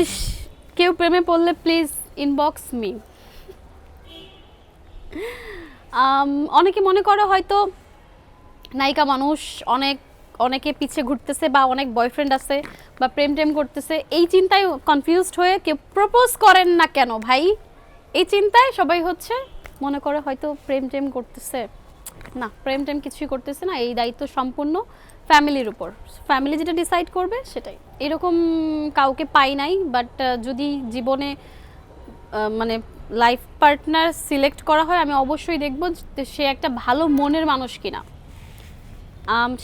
ইস, কেউ প্রেমে পড়লে প্লিজ ইনবক্স মি অনেকে মনে করে হয়তো নায়িকা মানুষ অনেক, অনেকে পিছে ঘুরতেছে বা অনেক বয়ফ্রেন্ড আছে বা প্রেম টেম করতেছে, এই চিন্তায় কনফিউজড হয়ে কেউ প্রপোজ করেন না কেন ভাই? এই চিন্তায় সবাই হচ্ছে মনে করে হয়তো প্রেম টেম করতেছে। না, প্রেম টেম কিছুই করতেছে না, এই দায়িত্ব সম্পূর্ণ ফ্যামিলির উপর। ফ্যামিলি যেটা ডিসাইড করবে, সেটাই। এরকম কাউকে পাই নাই বাট যদি জীবনে মানে লাইফ পার্টনার সিলেক্ট করা হয়, আমি অবশ্যই দেখব সে একটা ভালো মনের মানুষ কিনা।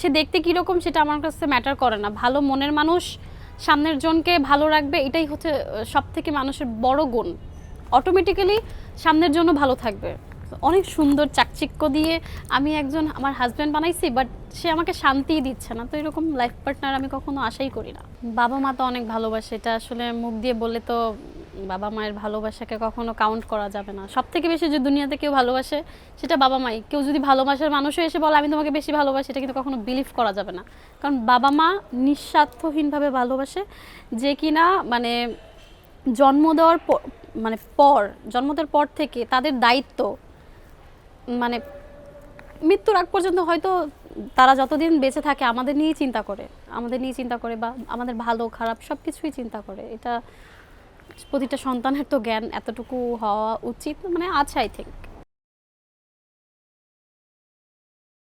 সে দেখতে কীরকম সেটা আমার কাছে ম্যাটার করে না। ভালো মনের মানুষ সামনের জনকে ভালো রাখবে, এটাই হচ্ছে সব থেকে মানুষের বড় গুণ। অটোমেটিক্যালি সামনের জন্য ভালো থাকবে। অনেক সুন্দর চাকচিক্য দিয়ে আমি একজন আমার হাজব্যান্ড বানাইছি বাট সে আমাকে শান্তিই দিচ্ছে না। তো এরকম লাইফ পার্টনার আমি কখনো আশাই করি না। বাবা মা তো অনেক ভালোবাসে, এটা আসলে মুখ দিয়ে বললে তো বাবা মায়ের ভালোবাসাকে কখনো কাউন্ট করা যাবে না। সব থেকে বেশি যে দুনিয়াতে কেউ ভালোবাসে, সেটা বাবা মাই। কেউ যদি ভালোবাসার মানুষও এসে বলে, আমি তোমাকে বেশি ভালোবাসি, এটা কিন্তু কখনো বিলিভ করা যাবে না। কারণ বাবা মা নিঃস্বার্থহীনভাবে ভালোবাসে যে কিনা মানে জন্ম দেওয়ার মানে পর, জন্ম দেওয়ার পর থেকে তাদের দায়িত্ব মানে মৃত্যুর আগ পর্যন্ত হয়তো তারা যতদিন বেঁচে থাকে আমাদের নিয়েই চিন্তা করে, আমাদের নিয়ে চিন্তা করে বা আমাদের ভালো, খারাপ সব কিছুই চিন্তা করে। এটা প্রতিটা সন্তানের তো জ্ঞান এতটুকু হওয়া উচিত মানে আছে আই থিঙ্ক